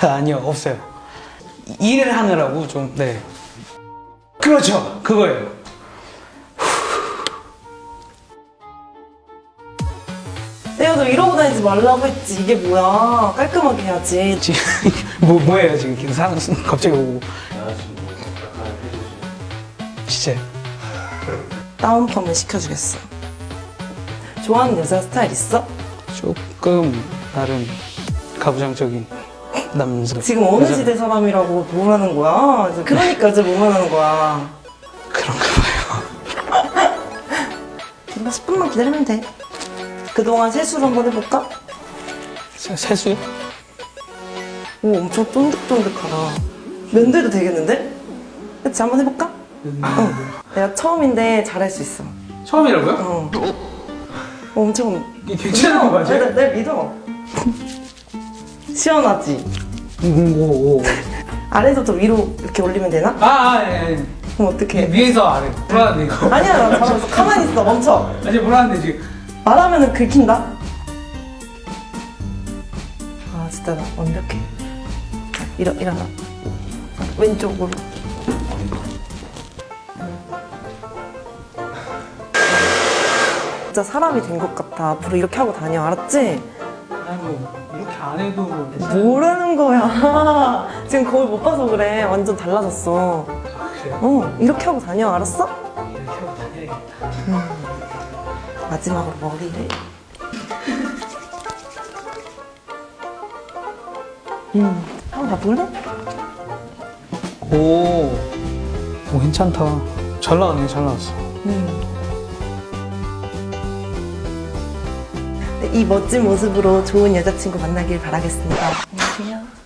아니요, 없어요. 일을 하느라고 좀, 네. 그렇죠. 그거예요. 내가 너 이러고 다니지 말라고 했지. 이게 뭐야. 깔끔하게 해야지. 지금, 뭐, 뭐예요, 지금. 계속 사람 갑자기 오고. 진짜. 다운펌을 시켜주겠어. 좋아하는 여자 스타일 있어? 조금, 나름, 가부장적인 남자. 지금 어느 여자- 시대 사람이라고 뭐라는 거야? 이제 그러니까 이제 뭐만 하는 거야. 그런가 봐요. 한 10분만 기다리면 돼. 그동안 세수를 한번 해볼까? 세, 세수요? 오, 엄청 쫀득쫀득하다. 면대도 되겠는데? 그치, 한번 해볼까? 어. 내가 처음인데 잘할 수 있어. 처음이라고요? 어. 어, 엄청. 이게 괜찮은 거. 맞아요? 내, 내 믿어. 시원하지? 음, 오, 오. 아래서부터 위로 이렇게 올리면 되나? 아, 아, 예, 예. 그럼 어떡해? 위에서 아래. 불안한데, 이거. 아니야, 나 있어. 가만히 있어, 멈춰. 아니, 불안한데, 지금. 말하면은 긁힌다? 아, 진짜 나 완벽해. 자, 일어, 일어나. 왼쪽으로. 진짜 사람이 된 것 같아. 앞으로 이렇게 하고 다녀, 알았지? 아니, 뭐, 이렇게 안 해도 뭐. 모르는 거야. 지금 거울 못 봐서 그래. 완전 달라졌어. 그래요? 어, 이렇게 하고 다녀, 알았어? 이렇게 하고 다녀야겠다. 마지막으로 머리를. 음, 한번 봐볼래? 오, 오, 괜찮다. 잘 나왔네, 잘 나왔어. 음. 이 멋진 모습으로 좋은 여자친구 만나길 바라겠습니다. 안녕하세요.